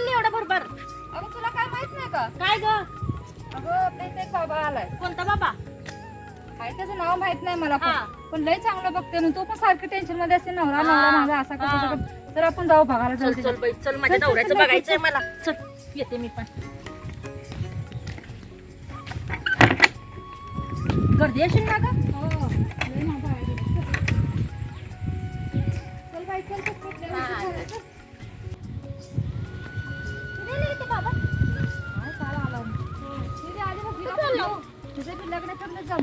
आणली एवढं भरभर अगं तुला काय माहीत नाही का काय ग अगं आपल्या इथे एक बाबा आलाय कोणता बाबा काय त्याचं नाव माहीत नाही मला हा. पण पण लय चांगलं बघते ना तू पण सारखं टेन्शनमध्ये असते नवरा नवरा हा. माझा असा हा. कसा तर आपण जाऊ बघायला चल बाई माझ्या चल, चल, नवऱ्याचं चल, बघायचंय चल. मला चल येते मी पण गर्दी असेल ना ग हो, लय माझा आहे. चल बाई, चल.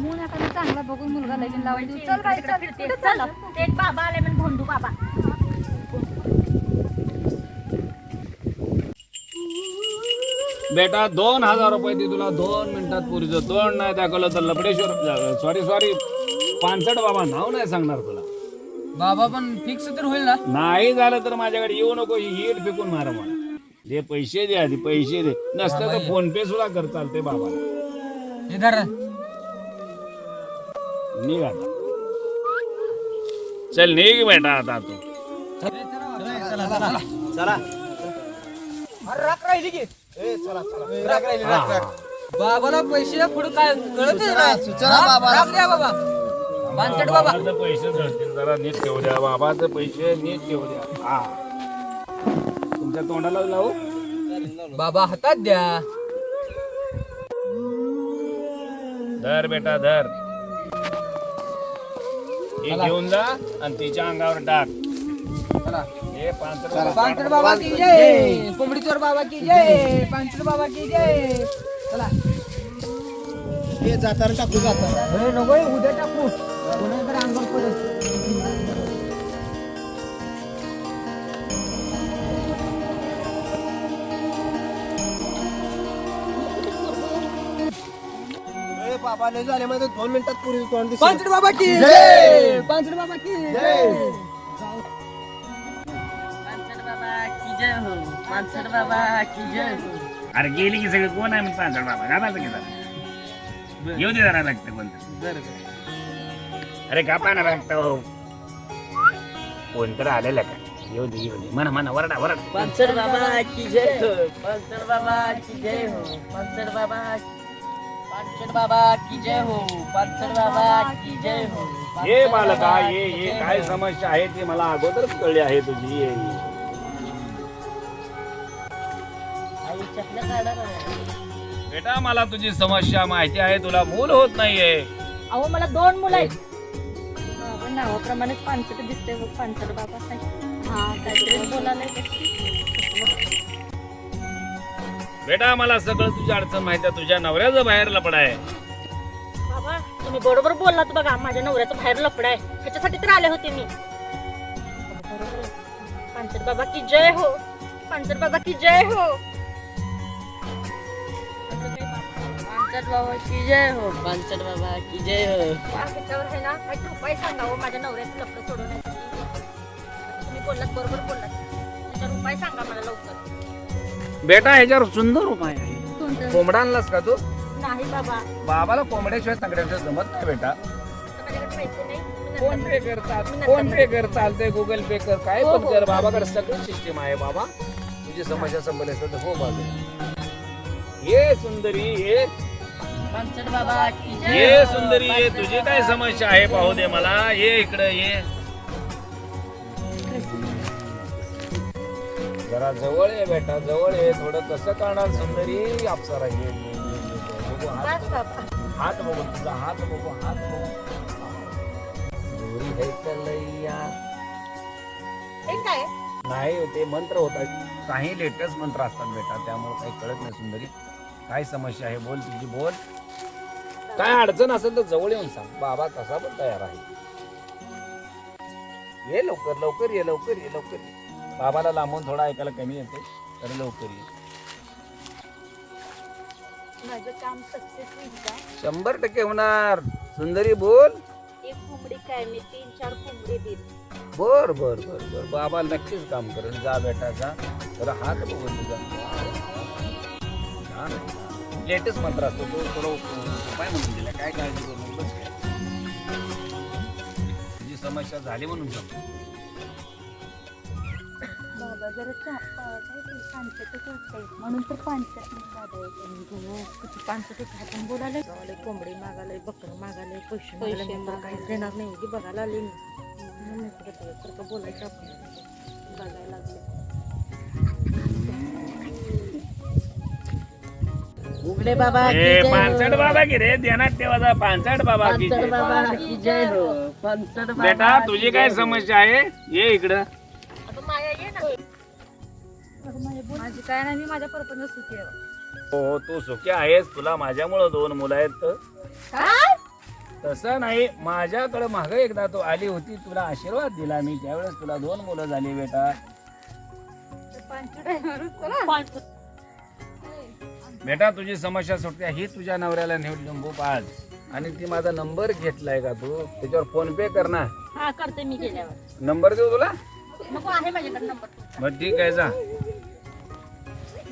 चांगला बघून मुलगा लगीन देऊ. चल बाई चल फिरते. चल चालला? ते एक बाबा आले म्हणजे भोंडू बाबा. बेटा दोन हजार रुपये ती तुला. दोन मिनिटात पुरीचं तोंड नाही दाखवलं तर लबडेश्वर सॉरी सॉरी पानसट बाबा नाव नाही सांगणार तुला. बाबा पण फिक्स तर होईल ना? नाही झालं तर माझ्याकडे येऊ नको ही ईट फेकून मार मला. दे पैसे दे आधी पैसे दे. नसतं तर फोन पे सुद्धा कर चालते बाबाला. हे धरा निघ आता चल निघ बेटा आता तू. हा. बाबाला पैसे पुढे काय कळत द्या बाबा. बाबा. बाबाचं पैसे जळतील जरा नीट ठेवू द्या. बाबाचे पैसे नीट ठेवू द्या. हा. तुमच्या तोंडाला लावू? बाबा हातात द्या. धर बेटा धर. हे घेऊन जा आणि तिच्या अंगावर टाक हे बाबा. की जय. कोंबडी चोर बाबा की जय. पानसट बाबा की जय. चला. हे जाताना टाकू जाताना हे नको उद्या टाकू. कोणाकडे अंगावर पडेल. बाबा लय झाले म्हणजे दोन मिनिटात पुरी दिसेल. पानसट बाबा की. जय! पानसट बाबा की. जय! पानसट बाबा की जय हो. पानसट बाबा की जय हो. अरे गेली की सगळे कोण आहे मग पाच बाबा? घालायचं की जरा. येऊ दे जरा लागतं कोणतं अरे का पाना लागतं हो. कोणतं आलेलं का? येऊ दे येऊ दे. म्हणा म्हणा वरडा वरडा. पानसट बाबा की जय हो. पानसट बाबा की जय हो. पानसट बाबा पानसट बाबा की जय हो पानसट बाबा की जय हो. ये बालका ये ये काय समस्या आहे ती मला अगोदरच कळली आहे तुझी. ये. बेटा मला तुझी समस्या माहिती आहे तुला मूल होत नाहीये. अहो मला दोन मुलं आहेत. बाबा नावाप्रमाणेच पानसट दिसते पानसट बाबा. हा काहीतरी बोलायला बेटा मला सगळं तुझी अडचण माहिती आहे. तुझ्या नवऱ्याचं बाहेर लपड आहे. बाबा तुम्ही बरोबर बोललात बघा. माझ्या नवऱ्याचं बाहेर लपड आहे. ह्याच्यासाठी तर आले होते मी. पानसट बाबा की जय हो. पानसट बाबा की जय हो. बाबा की जय हो. पानसट बाबा की जय हो. ह्याच्यावर आहे ना काही उपाय सांगा हो माझ्या नवऱ्याचं लपड सोडवण्यासाठी. तुम्ही बोललात बरोबर बोललात. त्याच्यावर उपाय सांगा मला लवकर. बेटा ह्याच्यावर सुंदर उपाय आहे. कोंबडा आणलास का तू? नाही बाबा. बाबाला कोंबड्याशिवाय तंगड्याशिवाय जमत नाही बेटा. आता माझ्याकडे पैसे नाही. मी फोन पे कर चाल फोन पे कर चालते गुगल पे कर. काय हो, पण हो. कर बाबाकडे सगळं सिस्टीम आहे बाबा. तुझी समस्या संपली असेल तर हो बाबा. ये सुंदरी ये. बाबा की जय ये हो. सुंदरी ये. तुझी काय. समस्या आहे पाहू दे मला. ये इकडे ये. जरा जवळ ये बेटा जवळ ये. थोडं कसं करणार सुंदरी? अप्सरा ये ये, ये, ये, ये. बघू हात हात बघू. तुझा हात बघू हात बघू. दोरी है कलैया. हे काय? नाही ते मंत्र होतात काही लेटेस्ट मंत्र असतात बेटा त्यामुळे काही कळत नाही सुंदरी. काय समस्या आहे? बोल तुझी बोल. काय अडचण असेल तर जवळ येऊन सांग. बाबा तसा पण तयार आहे. ये लवकर लवकर ये लवकर ये लवकर ये. बाबाला लांबून थोडा ऐकायला कमी येते तर लवकर ये माझं काम सक्सेस होईल का? शंभर टक्के होणार. सुंदरी बोल. एक कोंबडी काय मी तीन चार कोंबडी देईन. बर बर बर बर. बाबा नक्कीच काम करेल. जा बेटा जा. जरा हात बघून तुझा. लेटेस्ट मंत्र असतो तो थोडं उपाय म्हणून दिला. काय काळजी करू नको बस काय. तुझी समस्या झाली म्हणून सांगतो. बाबा जरा चा- पा- काय ते पानसटच वाटतंय. म्हणून तर पानसट दादा होतं आपण बोलायला कोंबडी मागायला बकरं मागायला पैसे तर काहीच देणार नाही. की बघायला आले मी. त्याच्यासारखं बोलायचं आपण. बघायला लागले. उघडे बाबा की ए जय हो. पानसट बाबा की रे ठेवायचा पानसट बाबा की पानसट बाबा की जय हो. पानसट बेटा तुझी काय समस्या आहे? ये इकडं. माझी काय नाही मी माझ्या परपंच सुखी आहे. हो तू सुखी आहेस. तुला माझ्यामुळं दोन मुलं आहेत. काय? तसं नाही माझ्याकडे माग एकदा तू आली होती तुला आशीर्वाद दिला मी. त्यावेळेस तुला दोन मुलं झाली बेटा. बेटा तुझी समस्या सुटते. ही तुझ्या नवऱ्याला नेऊन लिंबू पाज आणि ती माझा नंबर घेतलाय का तू? त्याच्यावर फोन पे कर ना. हा करते मी गेल्यावर. नंबर देऊ तुला? नको आहे माझ्याकडे नंबर. मग ठीक आहे जा.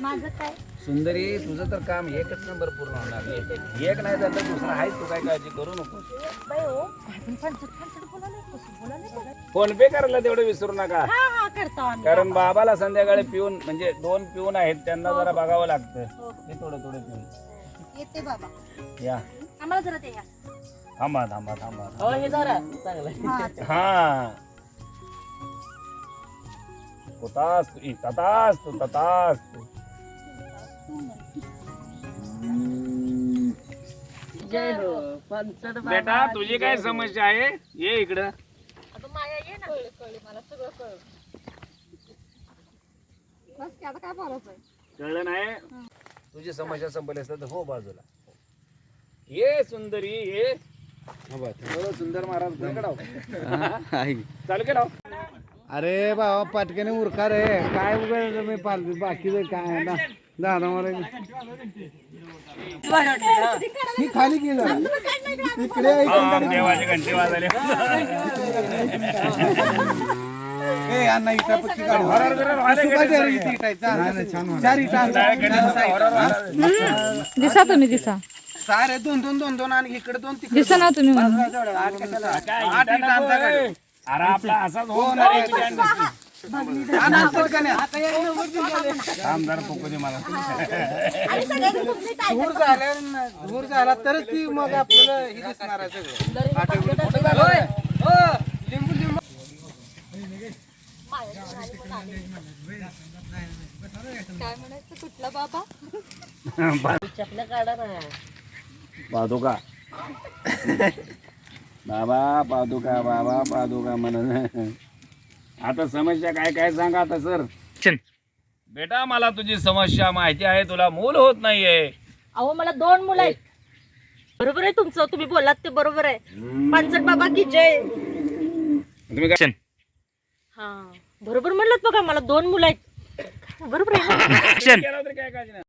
माझं काय? सुंदरी तुझं तर काम एकच नंबर पूर्ण होणार. नाही. एक नाही झालं दुसरं आहे तू काय काळजी करू नको बाई हो आपण कसं फोन पे करायला तेवढं विसरू नका. हा हा करतो आम्ही. कारण बाबाला संध्याकाळी पिऊन म्हणजे दोन पिऊन आहेत त्यांना जरा बघावं लागतं. हे थोडं थोडं पिऊन. येते बाबा. या. आम्हाला जरा ते या. थांबा थांबा थांबा. हो हे जरा चांगलं. हा हा. ततास तू ततास तू ततास तू. जय हो? बाबा बेटा तुझी काय समस्या आहे? ये इकडं. अगं माया ये ना. कळलं कळलं मला सगळं कळलं. बस की आता काय बोलायचं आहे? कळलं नाही? तुझी समस्या संपली असतात हो बाजूला. ये सुंदरी ये. हो, सुंदर महाराज आहो? चालू केला अरे बाबा पाटक्याने उरका रे. काय उघड मी पाल बाकीचं काय ना. दादा मला ही खाली गेलं इकडे आहे. हा, देवाची घंटी वाजले ए, अण्णा इटा पट्टी काढ. हरर बिरर व्हायला सुका गेले द्या रे सगळे. इथे इटा. चार- चार इटा. हरर दिसा तुम्ही दिसा सारे दोन दोन दोन दोन आणि इकडे दोन तिकडे दिसा ना तुम्ही. आठ कशाला? काय आठ इटा आहे. अरे आपला असाच होणार फुकू दे मला धूर झाल्या धूर झाला तरच ती मग आपल्याला हे दिसणार आहे सगळं आठवलं. होय. हो. लिंबू लिंबू काय म्हणायचं कुठला बाबा चपल्या काढा ना पादुका बाबा पादुका बाबा पादुका म्हणून आता समस्या काय काय सांगा आता सर? बेटा मला तुझी समस्या माहिती आहे तुला मूल होत नाहीये. अहो मला दोन मुलं आहेत. बरोबर आहे तुमचं तुम्ही बोलात ते बरोबर आहे. पानसट बाबा की जय. तुम्ही काय हा बरोबर म्हणलं बघा मला दोन मुलं आहेत. बरोबर आहे. ना? केलं तरी काय काळजी नाही.